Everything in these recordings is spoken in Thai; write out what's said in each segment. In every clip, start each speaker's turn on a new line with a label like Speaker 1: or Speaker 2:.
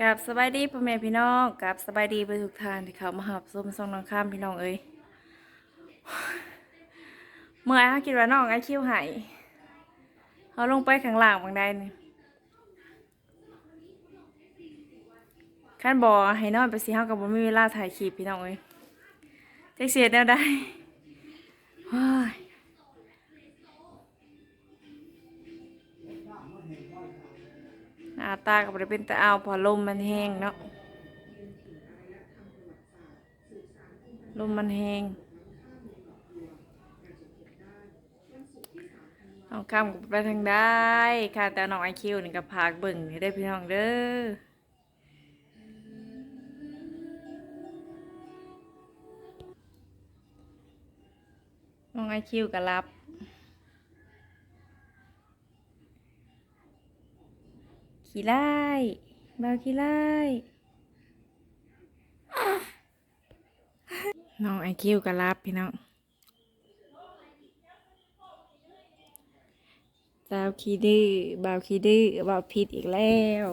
Speaker 1: กับสบายดีพ่อแม่พี่น้องกับสบายดีไปทุกทานที่เขามาหับส้มซองน้องข้ามพี่น้องเอ้ยเมื่อไอ้คิดว่าน้องไอ้คิ้วหายเขาลงไปข้างล่างบางใดนี่ขั้นบอให้นอนไปสิเฮากับบ่มีเวลาถ่ายคลิปพี่น้องเอ้ยเจ๊เสียแนวได้ ตาก็บ่ได้เป็นตาเอาพอลมมันแห้งเนาะลมมันแห้งน้องข้ามก็ไปทางได้ค่ะแต่น้องไอคิวนี่ก็พากเบิ่งได้พี่น้องเด้อน้องไอคิวก็รับ ขี้ไล่บาวขี้ไล่น้องไอคิวก็รับพี่น้องสาวขี้ดื้อบาวขี้ดื้อบาวผิดอีกแล้ว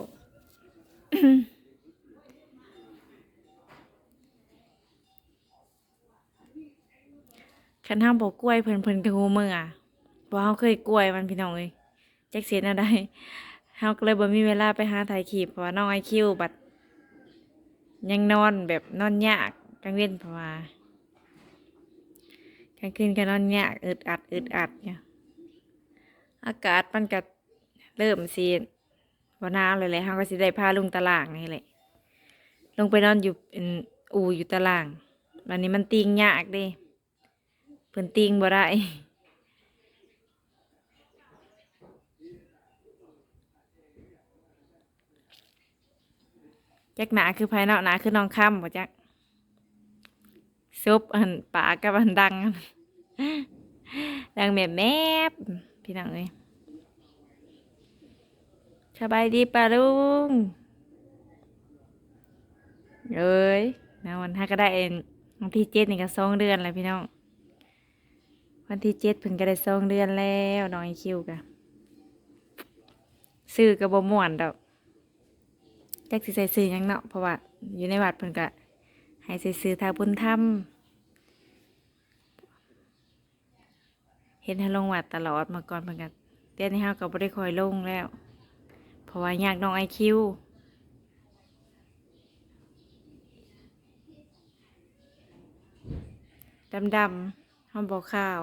Speaker 1: คันห้ามบอกกล้วยเพิ่นเพิ่นกะฮูมืออะเพราะเฮาเคยกล้วยมันพี่น้องเอ้ยแจ็คเสียนอะไร เฮาก็เลยบ่มีเวลาไปหาถ่ายคลิปเพราะว่าน้องไอคิวบัดยังนอนแบบนอนยากกลางเว้นเพราะว่ากลางคืนก็นอนยากอึดอัดอึดอัดเนี่ยอากาศมันก็เริ่มสิบ่หนาวเลยแหละเฮาก็สิได้พาลงตารางนี่แหละลงไปนอนอยู่เป็นอู่อยู่ตารางวันนี้มันติงยากเด้เพิ่นติงบ่ได้ จักหนาคือภายนอกหนาคือน้องค่ำบ่จักซุปอันปากกับอันดัง ดังแมบแมบพี่น้องเอ้ยสบายดีป่ะลุงเอ้ยนะวันถ้าก็ได้เองวันที่เจ็ดนี่ก็สองเดือนแล้วพี่น้อง วันที่เจ็ดเพิ่นก็ได้สองเดือนแล้วน้องคิวกะซื้อกับ่ม่วนดอก จ็คสิใส่ซื้อหยังเนาะเพราะว่าอยู่ในวัดเพิ่นก็ให้ใส่ซื้อทาบุญธรรมเห็นให้ลงวัดตลอดมาก่อนเพิ่นก็เดี๋ยวนี้เฮาก็บ่ได้คอยลงแล้ว เพราะว่ายากน้องไอคิวดำๆห้องบอกข่าว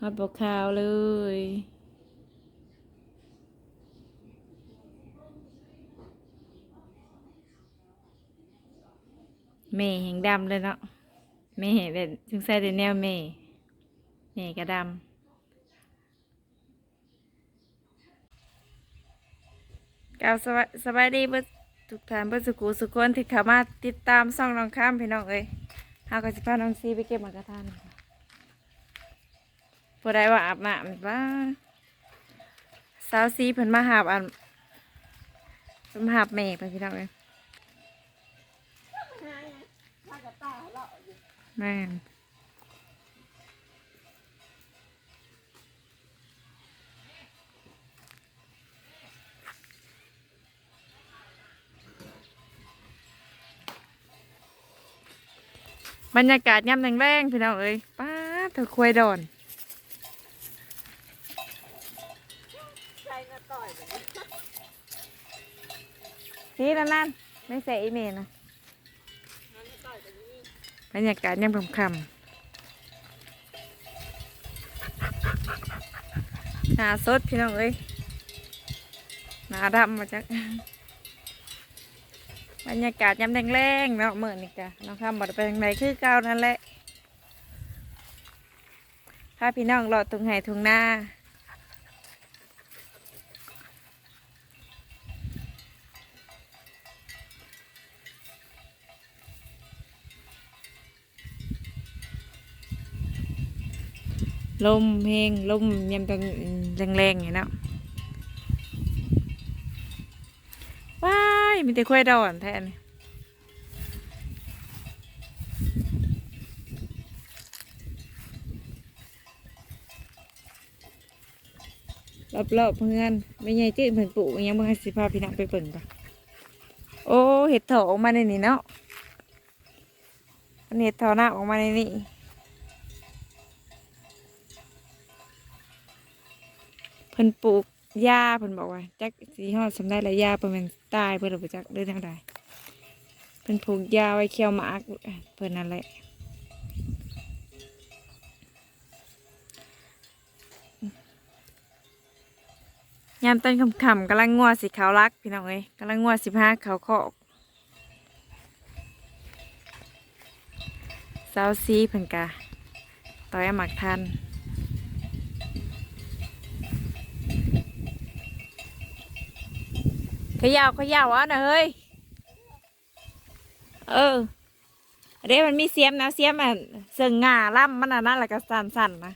Speaker 1: ห้องบอกข่าวเลย เมย์แห่งดำเลยเนาะเมย์เด็ดจึงใส่ในแนวเมย์เมย์ก็ดำกล่าวสวัสสบายดีเบิดทุกท่านเบิดสุขุสุขคนที่เข้ามาติดตามช่องน้องข้ามพี่น้องเอ้ยเฮาก็สิพาน้องซีไปเก็บหมากกระทานผู้ใดว่าอาบน้ำบ้าสาวซีเพิ่นมาหาบอันเพิ่นมาหาบแม่ไปพี่น้องเอ้ย แม่นบรรยากาศย่ำแรงๆพี่น้องเอ้ยป้าดเธอควายดอนนี่นั่นนั่นไม่ใส่อีเมลนะบ รรยากาศยังคำคำหนาสดพี่น้องเอ้ยหนาดำมาจากบรรยากาศยำแรงๆเนาะเมื่อนี่กะน้องคำบอกไปทางไหนคือเก่านั่นแหละพาพี่น้องรอตรงไหทุงหน้า ลมเพลงลมยำกันแรงๆอย่างเนาะว้ายมีแต่ควายดอนแทนรอบๆเพื่อนไม่ใหญ่จื้อเพิ่นปลูกอิหยังบ่ให้สิพาพี่น้องไปเบิ่งก่อนโอ้เห็ดถอออกมาในนี่เนาะเห็ดถอหน้าออกมาในนี่ พิ่นปลูกหญ้าเพิ่นบอกว่าจักสีฮอดสำได้ละหญ้าเพิ่นแมันตายเพิ่นเอาไปจักเดินทางใดเพิ่นปลูกหญ้าไว้เคี่ยวหมากเพิ่นนั่นแหละยามต้นคำๆกำลังงัวสีขาวรักพี่น้องเอ้ยกำลังงัวสิบห้าขาคอกสาวซีเพิ่นกะต่อยหมักทัน ขยาวขยาวอะนะเฮ้ย เออเด้มันมีเสียมนะเสียมอะเสิงงาล่ำมันอะนั่นแหละก็สั่นๆนนะ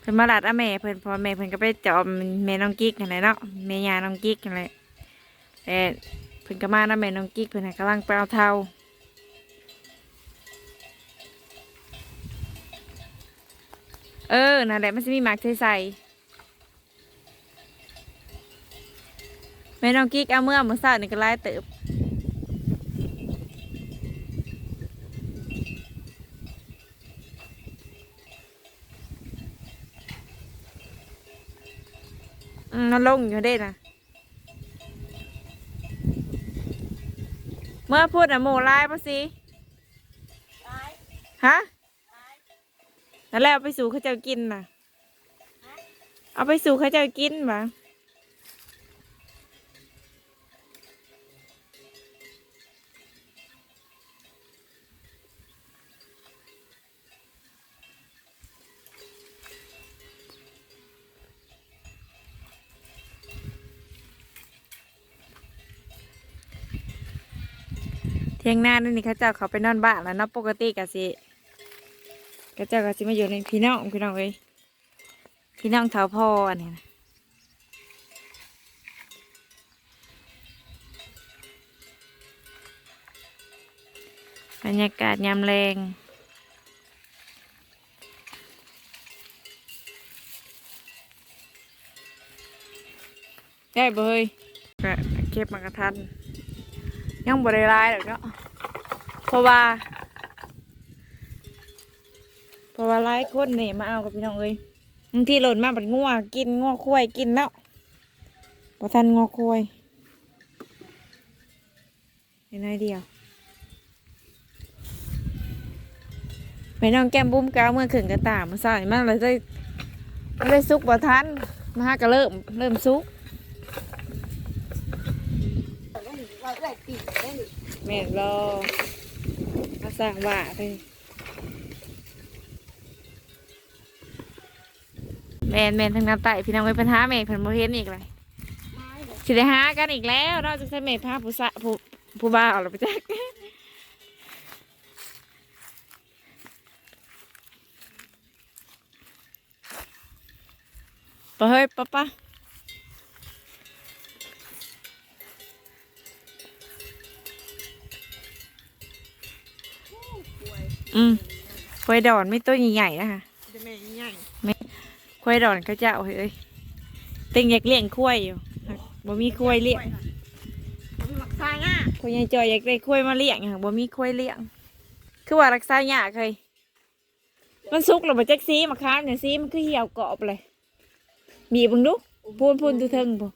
Speaker 1: เพิ่นมาลัดอะแม่เพิ่นพอแม่เพิ่นก็ไปจอมแม่น้องกิ๊กนั่นแหละเนาะแม่ยาน้องกิ๊กนั่นแหละแต่เพิ่นก็มานะแม่น้องกิ๊กเพิ่นน่ะกำลังไปเอาเท่า เออ นั่นแหละมันจะมีหมากใส่ๆแม่น้องกิ๊กเอาเมื่อมื้อเช้านี่ก็หลายเติบอืมมันลงอยู่เด้น่ะเมื่อพูดน่ะหมูลายปะสิฮะ นั่นแหละเอาไปสู่เขาเจ้ากินน่ะ เอาไปสู่เขาเจ้ากินปะเที่ยงหน้านี่นี่เขาเจ้าเขาไปนอนบ้านแล้วเนาะปกติกะสิ เขาเจ้าก็สิมาอยู่ในพี่น้องพี่น้องเอ้ยพี่น้องเท่าพ่ออันนี้นะบรรยากาศยามแรงได้เบยเก็บมากระทันยังบริร้ายหรอกเนาะเพราะว่า เพราะว่าหลายคนนี่มาเอากับพี่น้องเอ้ยบางทีหล่นมาเป็นงัวกินงัวควายกินแล้วพอทันงัวควายเห็นไอเดียวไปน้องแก้มบุ้มก้าวเมื่อขึงกระตายมาใส่มาเลยได้ได้ซุกบ่ทันมาหาก็เริ่มเริ่มซุกแม่รอมาสั่งว่าเลยแม่นแม่นทางน้ำไตพี่น้องไว้ปัญหาแม่เพิ่นบ่เห็นอีกเลยสิได้หากันอีกแล้วเราจะใช้แม่พาผู้สะผู้ผู้บ่าวหรือไปจักปะเฮ้ยปะปะอืมควดอนไม่ตัวใหญ่ๆนะคะ ควายดอนเขาเจ้าเฮ้ยเต็งอยากเลี้ยงควายอยู่บ่มีควายเลี้ยง
Speaker 2: ผมหมักซายง่ะ
Speaker 1: ควายยายจอยอยากได้ควายมาเลี้ยงค่ะบ่มีควายเลี้ยง คือว่ารักษายาเคยมันสุกหรือบ่จักซีมะขามเนี่ยซีมันคือเหี่ยวกรอบเลย มีบิ่งดูพูนพูนดูเทิงบ่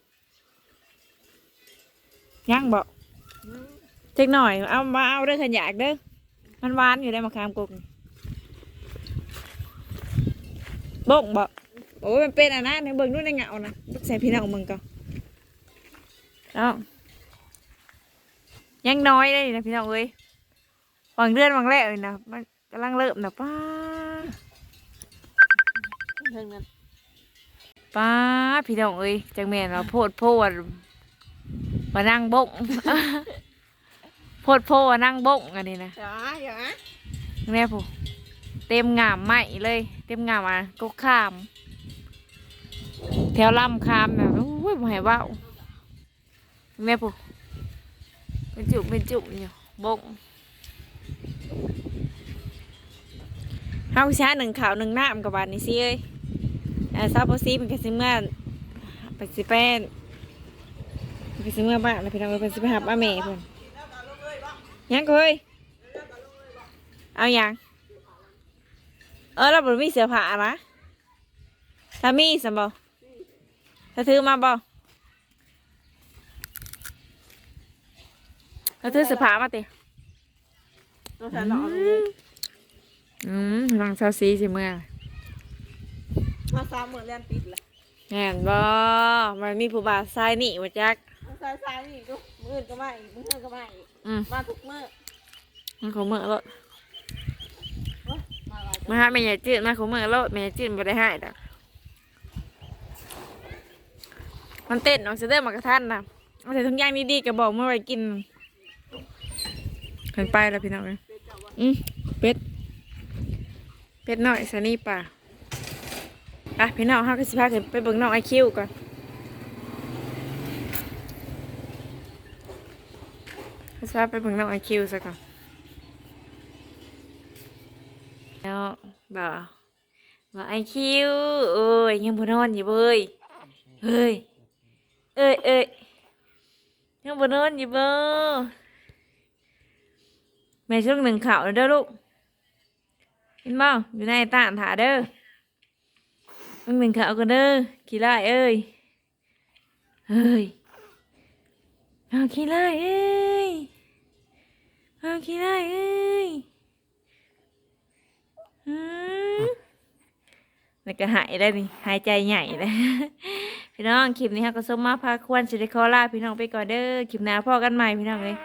Speaker 1: ยังบ่จักหน่อย เอามาเอาเด้อขันอยากเด้อ มันหวานอยู่ได้มะขามกกนี่บ่งบ่ โอ้ยมันเป็นอะนะในเบิ่งดูในเงานะลูกใส่พี่น้องมึงก่อนเอายังน้อยเลยนะพี่น้องเอ้ยวางเดือนวางแรกเลยนะมันกำลังเริ่มนะป้า
Speaker 2: เทิงนั้น
Speaker 1: ป้าพี่น้องเอ้ยจังแม่นว่าโพดโพดมานั่งบงโพดโพว่านั่งบงอันนี้นะ
Speaker 2: จ๋าอย่า
Speaker 1: แม่ผู้เต็มงามไหมเลย เต็มงามอะก็ข้ามแถวลำคามนะโอ้ยห้เว้าแม่ผู้เป็นจุ่มเป็นจุ่มอยู่บงเฮาช้าหนึ่งข่าวหนึ่งน้ำกับบานนี่สิเอ้ยเอ่อซาบซีมันก็สิเมื่อไปสิแป้นมันสิเมื่อบ้านแล้วพี่น้องเอ้ยเพิ่นสิไปหาป้าแม่เพิ่อนยังเฮ้ยเอาอยังเออเราบ่มีเสื้อผ้านะถ้ามีสมบ่ ถ้าถือมาบ่ถ้าถือเสื้อผ้ามาติ
Speaker 2: ต้องใส่หลอดเลย
Speaker 1: อืมลังเซาซีสิเมื่อ
Speaker 2: มาสามหมื่นเรียนปิดเลย
Speaker 1: แม่นบ่มันมีผู้บ่าวทรายนี่ว่าจัก
Speaker 2: ต้องใส่สายนี่ดูมืออื่นก็มาอีกมืออื่นก็มาอีก
Speaker 1: อืม
Speaker 2: มาทุกมือ
Speaker 1: มันเขาเมื่อรถ
Speaker 2: โอ๊ยมาหลาย
Speaker 1: มาหาแม่ใหญ่จืดมาเขาเมื่อรถแม่ใหญ่จืดบ่ได้ให้ดอก มันเต้นออกเสเดอร์มากระทันนะเอาแต่ทุกอย่างดีๆก็บอกเมื่อไหรกินเห็นไปแล้วพี่น้องเลยอืมเป็ด เป็ดหน่อยสนี่ป่าอะพี่น้องห้าก็สิพาขึ้นไปเบิ่งน้องไอคิวก่อนก็สิพาไปเบิ่งน้องไอคิวซะก่อนแล้วบ่าวบ่าไอคิวเอ้ยยังบ่นอนอยู่เว้ยเฮ้ย เอ้ยเอ้ยยังบนอนอยู่เบ้อแม่ช่วงหนึ่งข่าวเด้อลูกเห็นบ่อยู่ในตานถาเด้อมึงหนึ่งเขากันเด้อขี้ไล่เอ้ยเฮ้ยเอาขี้ไล่เอ้ยเอาขี้ไล่เอ้ยอืมแล้วก็หายได้นี่หายใจใหญ่เลย พี่น้องคลิปนี้ค่ะก็สมมาพาควรสิได้ขอลาพี่น้องไปก่อนเด้อคลิปหน้าพ่อกันใหม่พี่น้องเลย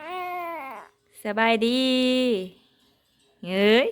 Speaker 1: สบายดีเฮ้ย